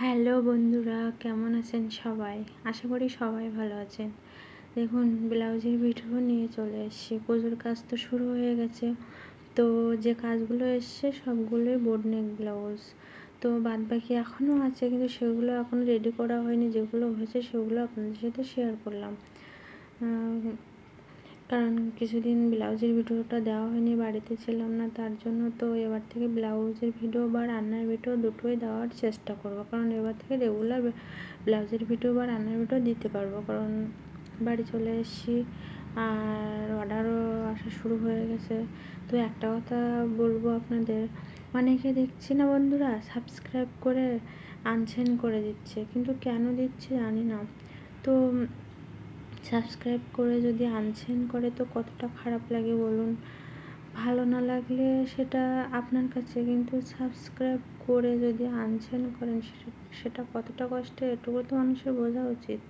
Hello বন্ধুরা, কেমন আছেন সবাই? আশা করি সবাই ভালো আছেন। দেখুন, ব্লাউজের ভিডিও নিয়ে চলে এসেছি। পুজোর কাজ তো শুরু হয়ে গেছে। তো যে কাজগুলো এসছে সবগুলোই বোর্ড নেক ব্লাউজ তো বাদ বাকি এখনও আছে, কিন্তু সেগুলো এখনও রেডি করা হয়নি। যেগুলো হয়েছে সেগুলো আপনাদের সাথে শেয়ার করলাম। কারণ কিছুদিন ব্লাউজের ভিডিওটা দেওয়া হয়নি, বাড়িতে ছিলাম না, তার জন্য তো এবার থেকে ব্লাউজের ভিডিও বা রান্নার ভিডিও দুটোই দেওয়ার চেষ্টা করব। কারণ এবার থেকে রেগুলার ব্লাউজের ভিডিও বা রান্নার ভিডিও দিতে পারব। কারণ বাড়ি চলে এসেছি আর অর্ডারও আসা শুরু হয়ে গেছে। তো একটা কথা বলব আপনাদের, অনেকে দেখছি না বন্ধুরা সাবস্ক্রাইব করে আনসেন করে দিচ্ছে। কিন্তু কেন দিচ্ছে জানি না। তো সাবস্ক্রাইব করে যদি আনছেন করে তো কতটা খারাপ লাগে বলুন। ভালো না লাগলে সেটা আপনার কাছে কিন্তু সাবস্ক্রাইব করে যদি আনছেন করেন, সেটা কতটা কষ্ট এটুকু তো মানুষের বোঝা উচিত।